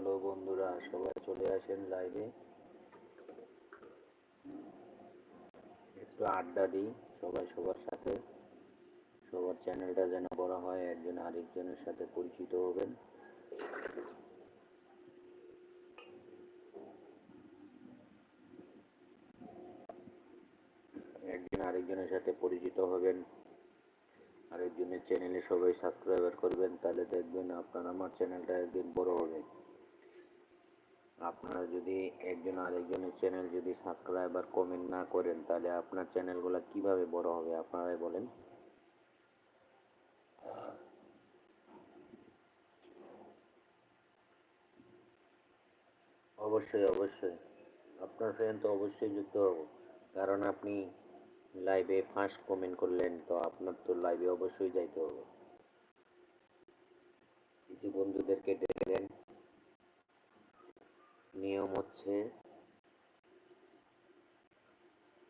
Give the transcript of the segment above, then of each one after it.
হলো বন্ধুরা, সবাই চলে আসেন লাইভে একটু আড্ডা দিই সবাই সবার সাথে। সবার চ্যানেলটা যেন বড় হয়, একজন আরেকজনের সাথে পরিচিত হবেন। একজন আরেকজনের সাথে পরিচিত হবেন, আরেকজনের চ্যানেলে সবাই সাবস্ক্রাইবার করবেন, তাহলে দেখবেন আপনার, আমার চ্যানেলটা একদিন বড় হবে। আপনারা যদি একজন আরেকজনের চ্যানেল যদি সাবস্ক্রাইবার কমেন্ট না করেন, তাহলে আপনার চ্যানেলগুলো কীভাবে বড় হবে আপনারাই বলেন। অবশ্যই অবশ্যই। আপনার ফ্রেন্ড তো অবশ্যই যুক্ত হব। কারণ আপনি লাইভে ফার্স্ট কমেন্ট করলেন, তো আপনার তো লাইভে অবশ্যই যাইতে হবে। কিছু বন্ধুদেরকে ডেকে দেন। নিয়ম হচ্ছে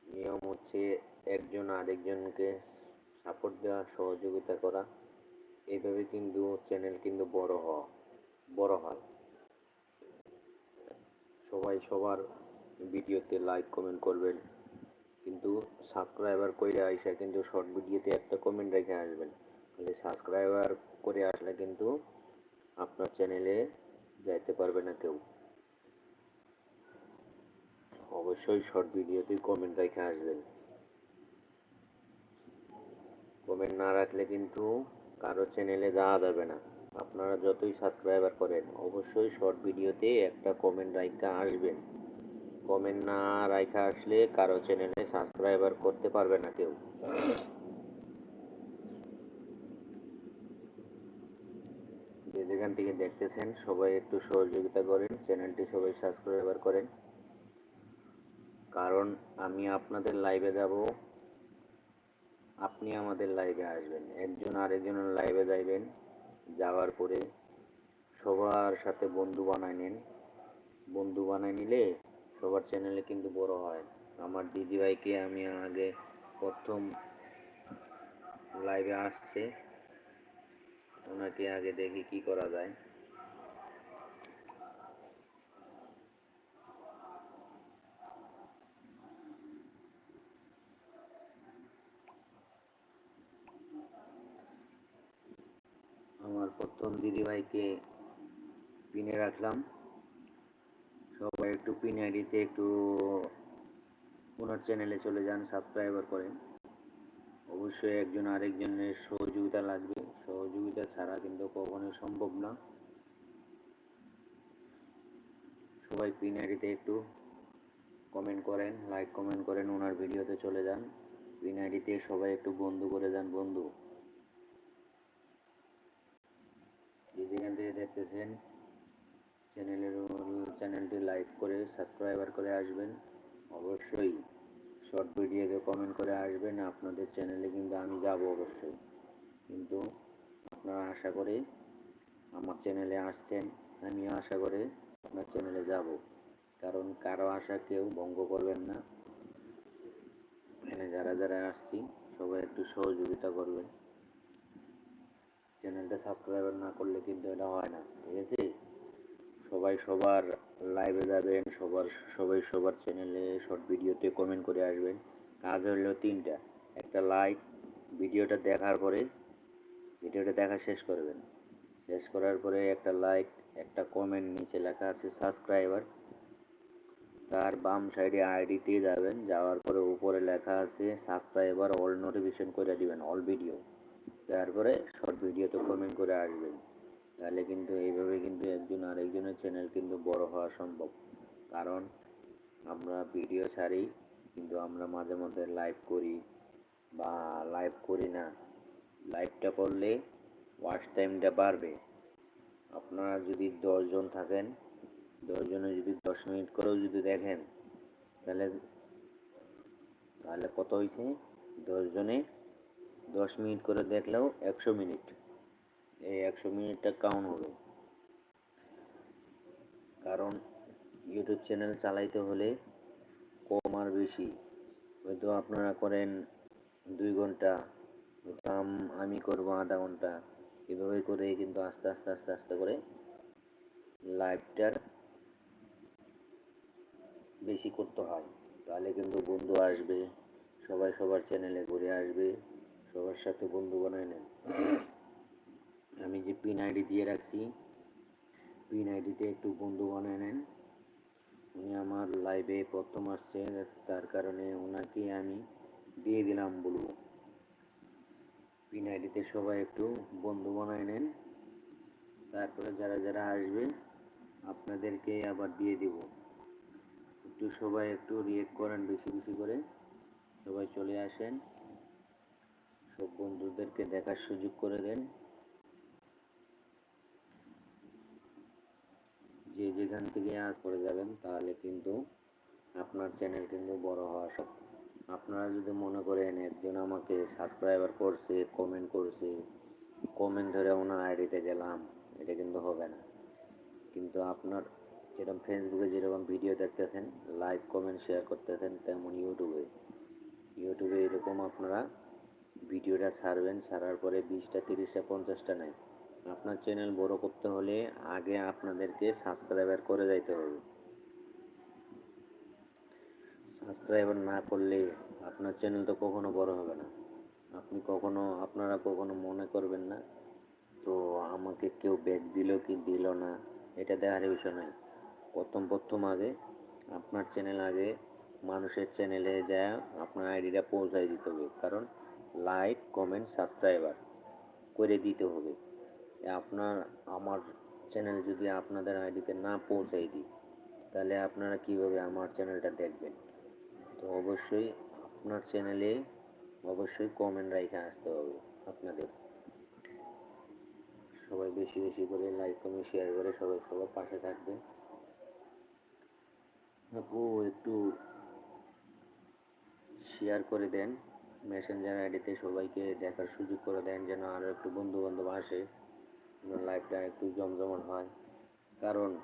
নিয়ম হচ্ছে একজন আরেকজনকে সাপোর্ট দেওয়া, সহযোগিতা করা। এইভাবে কিন্তু চ্যানেল কিন্তু বড় হওয়া, বড় হয়। সবাই সবার ভিডিওতে লাইক কমেন্ট করবেন। কিন্তু সাবস্ক্রাইবার করে আইসা কিন্তু শর্ট ভিডিওতে একটা কমেন্ট রেখে আসবেন। তাহলে সাবস্ক্রাইবার করে আসলে কিন্তু আপনার চ্যানেলে যাইতে পারবে না কেউ। অবশ্যই শর্ট ভিডিওতে কমেন্ট রেখে আসবেন। কমেন্ট না রাখলে কিন্তু কারও চ্যানেলে যাওয়া যাবে না। আপনারা যতই সাবস্ক্রাইবার করেন, অবশ্যই শর্ট ভিডিওতে একটা কমেন্ট রাইখা আসবেন। কমেন্ট না রাইখা আসলে কারও চ্যানেলে সাবস্ক্রাইবার করতে পারবে না কেউ। যে যেখান থেকে দেখতেছেন, সবাই একটু সহযোগিতা করেন চ্যানেলটি সবাই সাবস্ক্রাইবার করেন। কারণ আমি আপনাদের লাইভে যাব। আপনি আমাদের লাইভে আসবেন। একজন আরেকজনের লাইভে যাইবেন। যাওয়ার পরে সবার সাথে বন্ধু বানায় নেন। বন্ধু বানায় নিলে সবার চ্যানেলে কিন্তু বড় হয়। আমার দিদিভাইকে আমি আগে প্রথম লাইভে আসছে। ওনাকে আগে দেখি কি করা যায় আমার দিদিভাইকে পিনে রাখলাম। সবাই একটু পিন আইডিতে একটু ওনার চ্যানেলে চলে যান সাবস্ক্রাইবার করেন। অবশ্যই একজন আরেকজনের সহযোগিতা লাগবে। সহযোগিতা ছাড়া কিন্তু কখনোই সম্ভব না। সবাই পিন আইডিতে একটু কমেন্ট করেন লাইক কমেন্ট করেন, ওনার ভিডিওতে চলে যান। পিন আইডিতে সবাই একটু বন্ধু করে যান, বন্ধু। যেখান থেকে দেখতেছেন চ্যানেলের চ্যানেলটি লাইক করে, সাবস্ক্রাইবার করে আসবেন। অবশ্যই শর্ট ভিডিওতে কমেন্ট করে আসবেন, আপনাদের চ্যানেলে কিন্তু আমি যাব অবশ্যই। কিন্তু আপনারা আশা করে আমার চ্যানেলে আসছেন আমি আশা করে আপনার চ্যানেলে যাব। কারণ কারও আশা কেউ ভঙ্গ করবেন না। এখানে যারা যারা আসছি, সবাই একটু সহযোগিতা করবেন। চ্যানেলটা সাবস্ক্রাইবার না করলে কিন্তু এটা হয় না, ঠিক আছে? সবাই সবার লাইভে যাবেন, সবার, সবাই সবার চ্যানেলে শর্ট ভিডিওতে কমেন্ট করে আসবেন। কাজ হলো তিনটা, একটা লাইক ভিডিওটা দেখার পরে ভিডিওটা দেখা শেষ করবেন। শেষ করার পরে একটা লাইক একটা কমেন্ট নিচে লেখা আছে সাবস্ক্রাইবার তার বাম সাইডে আইডিতে যাবেন, যাওয়ার পরে উপরে লেখা আছে সাবস্ক্রাইবার অল নোটিফিকেশন করে দিবেন অল ভিডিও তারপরে শর্ট ভিডিওতে কমেন্ট করে আসবেন তাহলে কিন্তু এইভাবে কিন্তু একজন আরেকজনের চ্যানেল কিন্তু বড় হওয়া সম্ভব। কারণ আমরা ভিডিও ছাড়ি, কিন্তু আমরা মাঝে মধ্যে লাইভ করি বা লাইভ করি না। লাইভটা করলে ওয়াচ টাইমটা বাড়বে। আপনারা যদি দশজন থাকেন দশজনে যদি দশ মিনিট করেও যদি দেখেন, তাহলে তাহলে কত হয়েছে দশজনে দশ মিনিট করে দেখলেও একশো মিনিট। এই একশো মিনিটটা কাউন্ট হবে। কারণ ইউটিউব চ্যানেল চালাইতে হলে কম আর বেশি। হয়তো আপনারা করেন দুই ঘণ্টা, হয়তো আমি করব আধা ঘণ্টা। এভাবে করে কিন্তু আস্তে আস্তে আস্তে আস্তে করে লাইভটার বেশি করতে হয়। তাহলে কিন্তু বন্ধু আসবে, সবাই সবার চ্যানেলে ঘুরে আসবে। সবার সাথে বন্ধু বানায় নেন। আমি যে পিন আইডি দিয়ে রাখছি পিন আইডিতে একটু বন্ধু বানায় নেন। উনি আমার লাইভে প্রথম আসছে তার কারণে ওনাকে আমি দিয়ে দিলাম বলব। পিন আইডিতে সবাই একটু বন্ধু বানায় নেন। তারপরে যারা যারা আসবে, আপনাদেরকে আবার দিয়ে দিব। একটু সবাই একটু রিয়েক্ট করেন বেশি বেশি করে। সবাই চলে আসেন। সব বন্ধুদেরকে দেখার সুযোগ করে দেন। যে যেখান থেকে আজ করে যাবেন, তাহলে কিন্তু আপনার চ্যানেল কিন্তু বড় হওয়া সব। আপনারা যদি মনে করেন একজন আমাকে সাবস্ক্রাইবার করছে কমেন্ট করছে কমেন্ট ধরে ওনার আইডিতে গেলাম, এটা কিন্তু হবে না। কিন্তু আপনার যেরকম ফেসবুকে যেরকম ভিডিও দেখতেছেন লাইক কমেন্ট শেয়ার করতেছেন, তেমন ইউটিউবে ইউটিউবে এরকম আপনারা ভিডিওটা ছাড়বেন, ছাড়ার পরে বিশটা, তিরিশটা, পঞ্চাশটা নেয় আপনার চ্যানেল বড় করতে হলে আগে আপনাদেরকে সাবস্ক্রাইবার করে যাইতে হবে। সাবস্ক্রাইবার না করলে আপনার চ্যানেল তো কখনো বড় হবে না। আপনি কখনো, আপনারা কখনো মনে করবেন না, তো আমাকে কেউ ব্যাগ দিল কি দিল না, এটা দেখার বিষয় নয় প্রথম প্রথম আগে আপনার চ্যানেল আগে মানুষের চ্যানেলে যায়, আপনার আইডিটা পৌঁছায় দিতে হবে। কারণ লাইক, কমেন্ট, সাবস্ক্রাইবার করে দিতে হবে। আপনার, আমার চ্যানেল যদি আপনাদের আইডিতে না পৌঁছাই দিই, তাহলে আপনারা কীভাবে আমার চ্যানেলটা দেখবেন? তো অবশ্যই আপনার চ্যানেলে অবশ্যই কমেন্ট রেখে আসতে হবে আপনাদের। সবাই বেশি বেশি করে লাইক, কমেন্ট, শেয়ার করে সবাই, সবার পাশে থাকবে আপু, একটু শেয়ার করে দেন। মেসেঞ্জার আইডিতে সবাইকে দেখার সুযোগ করে দেন যেন আরও একটু বন্ধু বান্ধব আসে লাইভটা একটু জমজমাট হয়। কারণ,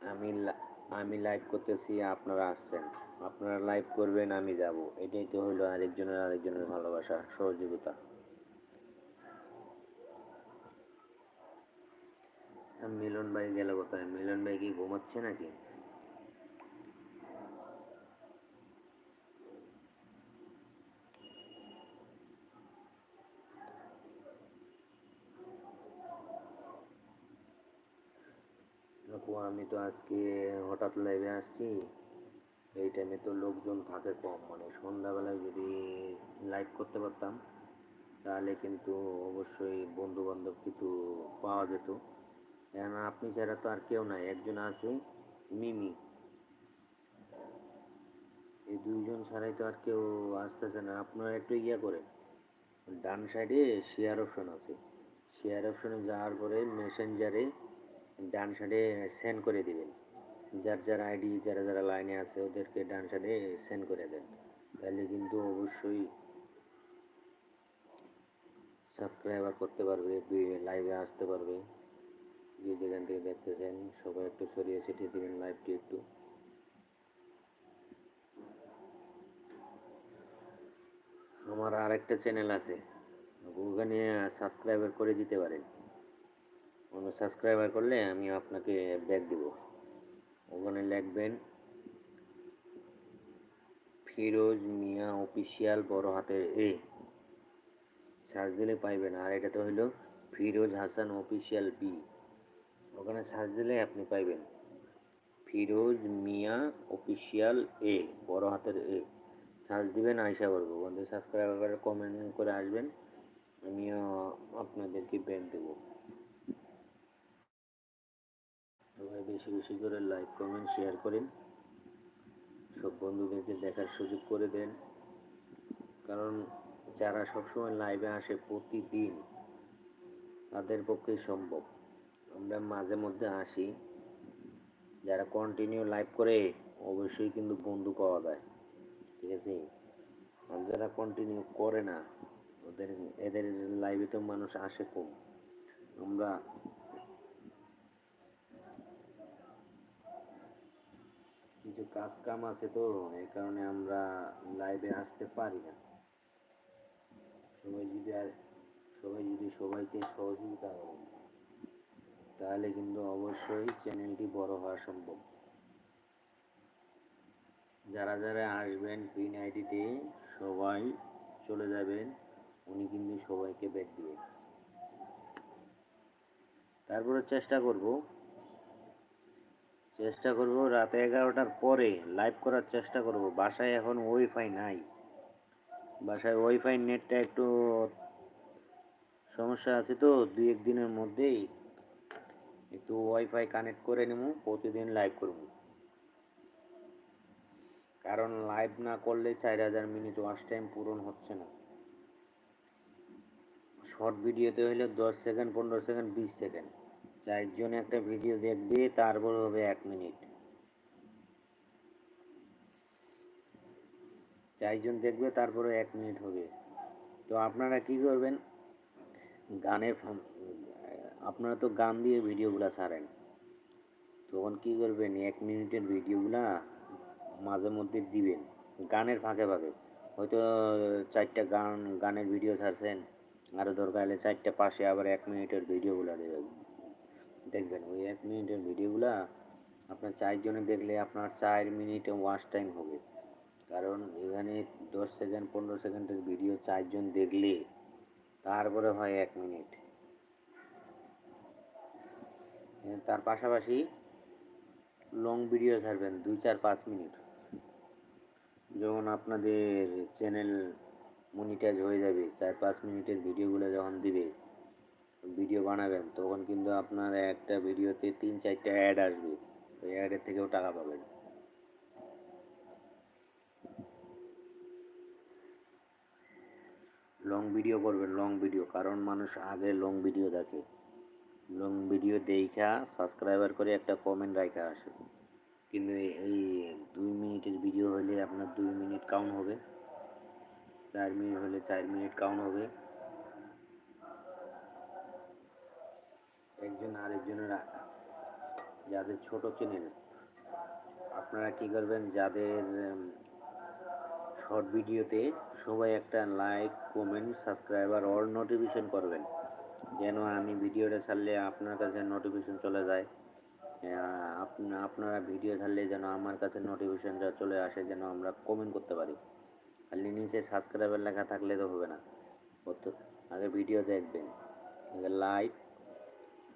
আমি আমি লাইভ করতেছি, আপনারা আসছেন। আপনারা লাইভ করবেন, আমি যাব। এটাই তো হলো আরেকজনের আরেকজনের ভালোবাসা, সহযোগিতা। মিলন ভাই গেল কোথায়? মিলন ভাই কি ঘুমাচ্ছে নাকি আপু আমি তো আজকে হঠাৎ লাইভে আসছি। এই টাইমে তো লোকজন থাকে কম মানে সন্ধ্যাবেলায় যদি লাইভ করতে পারতাম, তাহলে কিন্তু অবশ্যই বন্ধু বান্ধব কিছু পাওয়া যেত। এখন আপনি ছাড়া তো আর কেউ নাই, একজন আছে মিমি। এই দুইজন ছাড়াই তো আর কেউ আসতেছে না। আপনারা একটু ইয়া করেন, ডান সাইডে শেয়ার অপশন আছে। শেয়ার অপশনে যাওয়ার পরে মেসেঞ্জারে ডান সাইডে সেন্ড করে দিবেন। যার যার আইডি যারা যারা লাইনে আছে, ওদেরকে ডান সাইডে সেন্ড করে দেন। তাহলে কিন্তু অবশ্যই সাবস্ক্রাইবার করতে পারবে লাইভে আসতে পারবে। যে যেখান থেকে দেখতেছেন, সবাই একটু সরিয়ে ছিটিয়ে দিবেন লাইভটি একটু। আমার আরেকটা চ্যানেল আছে, ওখানে সাবস্ক্রাইবার করে দিতে পারেন। ওখানে সাবস্ক্রাইবার করলে আমি আপনাকে ব্যাক দেব। ওখানে লিখবেন, ফিরোজ মিয়া অফিসিয়াল বড় হাতের এ সার্চ দিলে পাইবেন, আর এটা তো হলো ফিরোজ হাসান অফিসিয়াল বি ওখানে সার্চ দিলে আপনি পাইবেন, ফিরোজ মিয়া অফিসিয়াল এ বড় হাতের এ সার্চ দিবেন আয়সা করব ওখানে সাবস্ক্রাইব করে কমেন্ট করে আসবেন, আমিও আপনাদেরকে ব্যাক দেবো সবাই বেশি বেশি করে লাইক কমেন্ট শেয়ার করেন। সব বন্ধুদেরকে দেখার সুযোগ করে দেন। কারণ যারা সবসময় লাইভে আসে প্রতিদিন, তাদের পক্ষে সম্ভব। আমরা মাঝে মধ্যে আসি। যারা কন্টিনিউ লাইভ করে, অবশ্যই কিন্তু বন্ধু পাওয়া যায়। ঠিক আছে? আর যারা কন্টিনিউ করে না, ওদের, এদের লাইভে তো মানুষ আসে কম। আমরা কিছু কাজ কাম আছে তো, এই কারণে আমরা লাইভে আসতে পারি না। সবাই যদি আর, সবাই যদি সবাইকে সহযোগিতা করেন, তাহলে কিন্তু অবশ্যই চ্যানেলটি বড় হওয়া সম্ভব। যারা যারা আসবেন পিন আইডিতে সবাই চলে যাবেন, উনি কিন্তু সবাইকে ব্যাক দিবে তারপরে চেষ্টা করব। চেষ্টা করব রাত এগারোটার পরে লাইভ করার চেষ্টা করব। বাসায় এখন ওয়াইফাই নাই। বাসায় ওয়াইফাই নেটটা একটু সমস্যা আছে তো, দুই এক দিনের মধ্যেই একটু ওয়াইফাই কানেক্ট করে নেব, প্রতিদিন লাইভ করব। কারণ লাইভ না করলে চার হাজার মিনিট ওয়াচ টাইম পূরণ হচ্ছে না। শর্ট ভিডিওতে হলে দশ সেকেন্ড পনেরো সেকেন্ড বিশ সেকেন্ড চারজন একটা ভিডিও দেখবে, তারপর হবে এক মিনিট। চারজন দেখবে, তারপরে এক মিনিট হবে। তো আপনারা কি করবেন? গানের আপনারা তো গান দিয়ে ভিডিওগুলো ছাড়েন। তখন কি করবেন? এক মিনিটের ভিডিওগুলা মাঝে মধ্যে দিবেন, গানের ফাঁকে ফাঁকে। হয়তো চারটা গান, গানের ভিডিও ছাড়ছেন আরও দরকার হলে চারটা পাশে আবার এক মিনিটের ভিডিওগুলো দেবেন। দেখবেন ওই এক মিনিটের ভিডিওগুলা আপনার চারজনে দেখলে আপনার চার মিনিটে ওয়াচ টাইম হবে। কারণ এখানে দশ সেকেন্ড পনেরো সেকেন্ডের ভিডিও চারজন দেখলে তারপরে হয় এক মিনিট। তার পাশাপাশি লং ভিডিও ছাড়বেন দুই, চার, পাঁচ মিনিট। যখন আপনাদের চ্যানেল মনিটাইজ হয়ে যাবে, চার, পাঁচ মিনিটের ভিডিওগুলো যখন দিবে ভিডিও বানাবেন, তখন কিন্তু আপনার একটা ভিডিওতে তিন, চারটা অ্যাড আসবে। ওই অ্যাডের থেকেও টাকা পাবেন। লং ভিডিও করবেন লং ভিডিও কারণ মানুষ আগে লং ভিডিও দেখে। লং ভিডিও দেখা সাবস্ক্রাইবার করে একটা কমেন্ট রাখা আসে। কিন্তু এই- দুই মিনিটের ভিডিও হলে আপনার দুই মিনিট কাউন্ট হবে। চার মিনিট হলে চার মিনিট কাউন্ট হবে। আরেকজনের আ- যাদের ছোট চ্যানেল আপনারা কি করবেন? যাদের শর্ট ভিডিওতে সবাই একটা like comment subscriber all notification করবেন। যেন আমি ভিডিওটা ছাড়লে আপনার কাছে নোটিফিকেশন চলে যায়। আপনারা ভিডিও ছাড়লে যেন আমার কাছে নোটিফিকেশনটা চলে আসে, যেন আমরা কমেন্ট করতে পারি। খালি নিচে সাবস্ক্রাইবার লেখা থাকলে তো হবে না। আগে ভিডিও দেখবেন। লাইক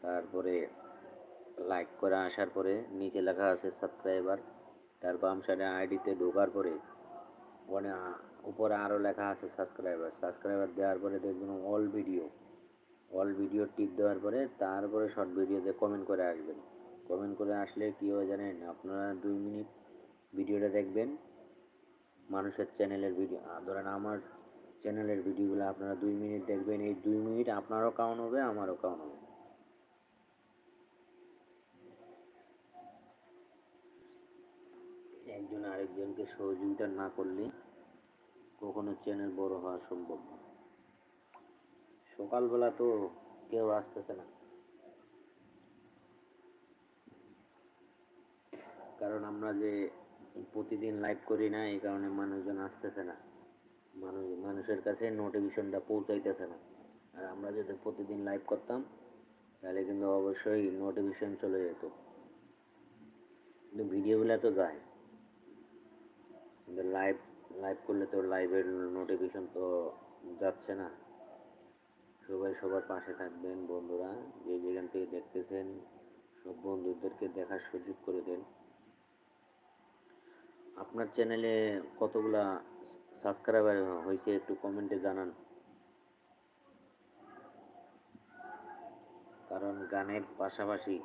তারপরে লাইক করে আসার পরে নিচে লেখা আছে সাবস্ক্রাইবার তার বাম সাইডে আইডিতে ঢোকার পরে ওখানে উপরে আরও লেখা আছে সাবস্ক্রাইবার সাবস্ক্রাইবার দেওয়ার পরে দেখবেন all video all video tip দেওয়ার পরে তারপরে শর্ট ভিডিওতে কমেন্ট করে আসবেন। কমেন্ট করে আসলে কী হয় জানেন? আপনারা দুই মিনিট ভিডিওটা দেখবেন, মানুষের চ্যানেলের ভিডিও ধরেন আমার চ্যানেলের ভিডিওগুলো আপনারা দুই মিনিট দেখবেন, এই দুই মিনিট আপনারও কাউন্ট হবে, আমারও কাউন্ট হবে। একজন আরেকজনকে সহযোগিতা না করলে কখনো চ্যানেল বড় হওয়া সম্ভব না। সকালবেলা তো কেউ আসতেছে না। কারণ আমরা যে প্রতিদিন লাইভ করি না, এই কারণে মানুষজন আসতেছে না। মানুষ, মানুষের কাছে নোটিফিকেশনটা পৌঁছাইতেছে না। আর আমরা যদি প্রতিদিন লাইভ করতাম, তাহলে কিন্তু অবশ্যই নোটিফিকেশন চলে যেত। কিন্তু ভিডিওগুলো তো যায়। লাইভ লাইভ করলে তো লাইভের নোটিফিকেশন তো যাচ্ছে না। সবাই সবার পাশে থাকবেন বন্ধুরা, যে যেখান থেকে দেখতেছেন, সব বন্ধুদেরকে দেখার সুযোগ করে দেন। আপনার চ্যানেলে কতগুলা সাবস্ক্রাইবার হয়েছে একটু কমেন্টে জানান। কারণ গানের পাশাপাশি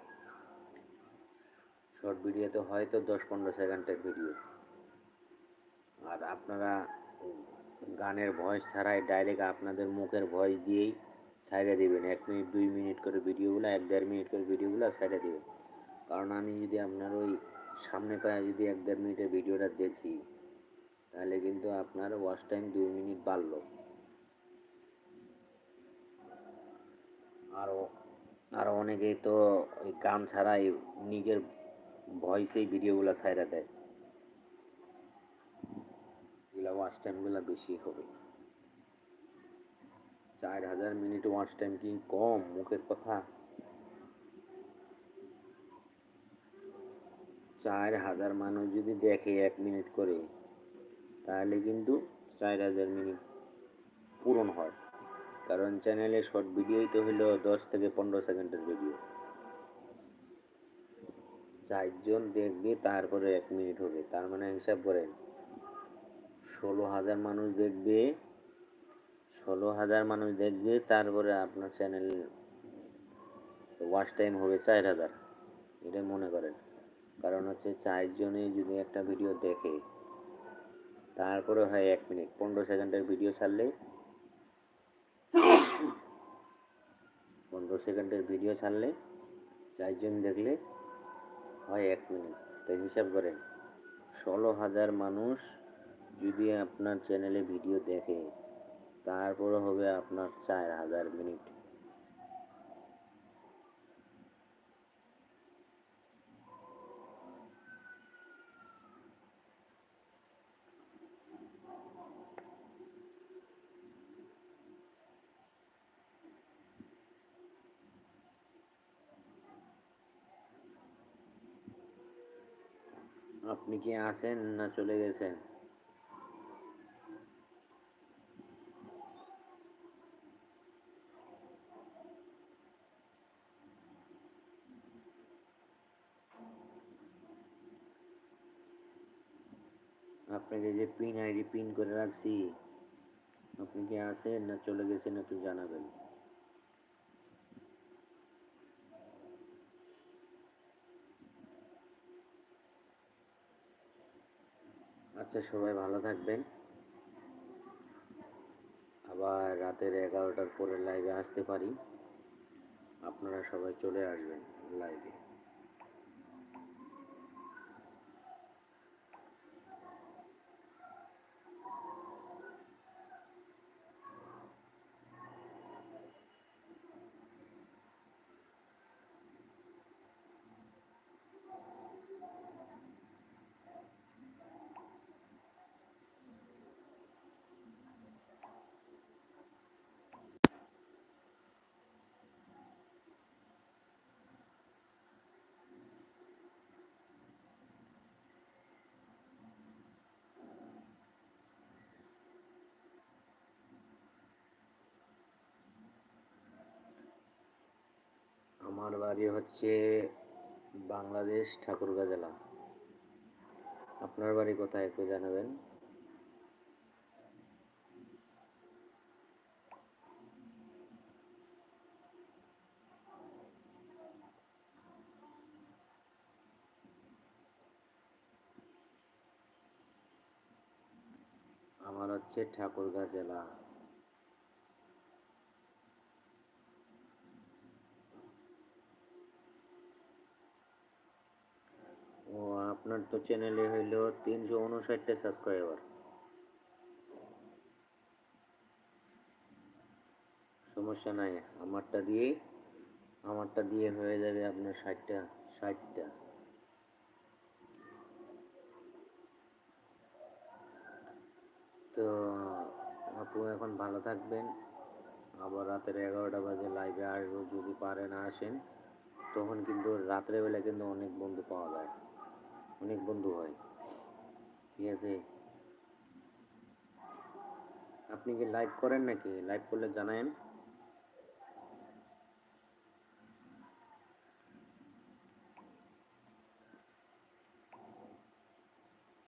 শর্ট ভিডিওতে হয়তো দশ পনেরো সেকেন্ডের ভিডিও আর আপনারা গানের ভয়েস ছাড়াই ডাইরেক্ট আপনাদের মুখের ভয়েস দিয়েই ছাইড়ে দিবেন। এক মিনিট, দুই মিনিট করে ভিডিওগুলো, এক দেড় মিনিট করে ভিডিওগুলো ছাইড়ে দিবেন। কারণ আমি যদি আপনার ওই সামনে পায়ে যদি এক দেড় মিনিটের ভিডিওটা দেখি, তাহলে কিন্তু আপনার ওয়াচ টাইম দুই মিনিট বাড়লো। আরও আরও অনেকেই তো ওই গান ছাড়াই নিজের ভয়েসেই ভিডিওগুলো ছাইড়া দেয়। ওয়াচ টাইমগুলো বেশি হবে। চার হাজার মিনিট ওয়াচ টাইম কি কম? মুখের কথা। চার হাজার মানুষ যদি দেখে এক মিনিট করে, তাহলে কিন্তু চার হাজার মিনিট পূরণ হয়। কারণ চ্যানেলে শর্ট ভিডিওই তো হলো দশ থেকে পনেরো সেকেন্ডের ভিডিও চারজন দেখবে তারপরে এক মিনিট হবে। তার মানে হিসাব করেন ষোলো হাজার মানুষ দেখবে, ষোলো হাজার মানুষ দেখবে, তারপরে আপনার চ্যানেল ওয়াচ টাইম হবে চার হাজার। এটা মনে করেন। কারণ হচ্ছে চারজনে যদি একটা ভিডিও দেখে, তারপরে হয় এক মিনিট পনেরো সেকেন্ডের ভিডিও ছাড়লে, পনেরো সেকেন্ডের ভিডিও ছাড়লে চারজন দেখলে হয় এক মিনিট তো হিসাব করেন, ষোলো হাজার মানুষ যদি আপনার চ্যানেলে ভিডিও দেখে তারপরে হবে আপনার চার হাজার মিনিট আপনি কি আছেন না চলে গেছেন? আপনাকে যে পিন আইডি পিন করে রাখছি, আপনি কি আছেন না চলে গেছেন একটু জানাবেন। আচ্ছা সবাই ভালো থাকবেন। আবার রাতের এগারোটার পরে লাইভে আসতে পারি। আপনারা সবাই চলে আসবেন লাইভে আমার বাড়ি হচ্ছে বাংলাদেশ ঠাকুরগাঁ জেলা। আপনার বাড়ি কোথায় একটু জানাবেন? আমার হচ্ছে ঠাকুরগাঁ জেলা। আপনার তো চ্যানেলে হইল তিনশো উনষাটটা সাবস্ক্রাইবার। সমস্যা নাই, আমারটা দিয়ে আমারটা দিয়ে হয়ে যাবে আপনার ষাটটা ষাটটা। তো, আপু এখন ভালো থাকবেন। আবার রাতের এগারোটা বাজে লাইভে আসব, যদি পারেন আসেন। তখন কিন্তু রাত্রেবেলা কিন্তু অনেক বন্ধু পাওয়া যায়। অনেক বন্ধু হয়। ঠিক আছে? আপনি কি লাইভ করেন নাকি? লাইভ করলে জানায়েন।